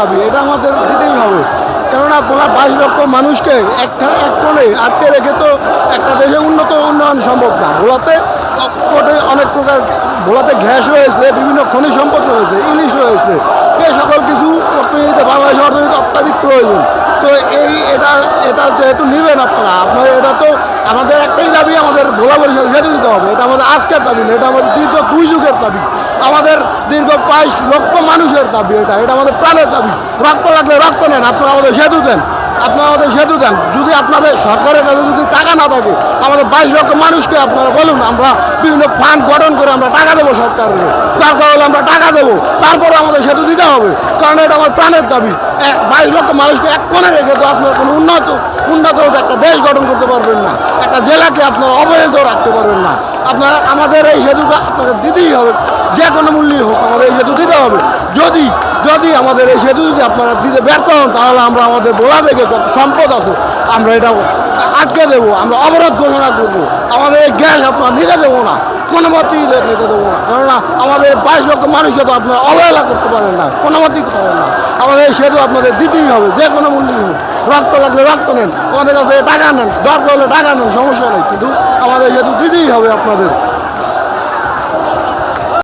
দাবি, এটা আমাদের দিতেই হবে। কেননা পোলা বাইশ লক্ষ মানুষকে একটা এক কোণে আটকে রেখে তো একটা দেশে উন্নত উন্নয়ন সম্ভব না। ভোলাতে কোটে অনেক প্রকার, ভোলাতে গ্যাস রয়েছে, বিভিন্ন খনিজ সম্পদ রয়েছে, ইলিশ রয়েছে, এ সকল কিছু অর্থনীতিতে, বাংলাদেশের অর্থনীতি অত্যাধিক প্রয়োজন। তো এই এটা এটা যেহেতু নেবেন আপনারা আপনারা এটা তো আমাদের একটাই দাবি, আমাদের ভোলা পরিষদ সেতু দিতে হবে। এটা আমাদের আজকের দাবি না, এটা আমাদের দীর্ঘ দুই যুগের দাবি। আমাদের দীর্ঘ বাইশ লক্ষ মানুষের দাবি এটা এটা আমাদের প্রাণের দাবি। রক্ত লাগলে রক্ত নেন, আপনারা আমাদের সেতু দেন, আপনারা আমাদের সেতু দেন। যদি আপনাদের সরকারের কাছে যদি টাকা না থাকে, আমাদের বাইশ লক্ষ মানুষকে আপনারা বলুন, আমরা বিভিন্ন ফান্ড গঠন করে আমরা টাকা দেবো সরকারকে। দরকার হলে আমরা টাকা দেবো, তারপরে আমাদের সেতু দিতে হবে। কারণ এটা আমার প্রাণের দাবি। বাইশ লক্ষ মানুষকে এক কোণে রেখে তো আপনার কোনো উন্নত উন্নত একটা দেশ গঠন করতে পারবেন না। একটা জেলাকে আপনারা অবহেলিত রাখতে পারবেন না। আপনারা, আমাদের এই সেতুটা আপনাদের দিতেই হবে। যে কোনো মূল্যই হোক আমাদের এই সেতু দিতে হবে। যদি যদি আমাদের এই সেতু যদি আপনারা দিতে ব্যর্থ হন, তাহলে আমরা আমাদের বোলা থেকে যত সম্পদ আছে, আমরা এটা আটকে দেবো, আমরা অবরোধ ঘোষণা করব। আমাদের এই গ্যাস আপনারা নিতে দেবো না, কোনো মতেই নিতে দেবো না। কেননা আমাদের বাইশ লক্ষ মানুষকে তো আপনারা অবহেলা করতে পারেন না, কোনো মতেই পারেন না। আমাদের এই সেতু আপনাদের দিতেই হবে, যে কোনো মূল্যই হোক। রক্ত লাগলে রক্ত নেন। আমাদের কাছে টাকা নেন, দরকার হলে টাকা নেন, সমস্যা নেই। কিন্তু আমাদের যেহেতু দিতেই হবে আপনাদের।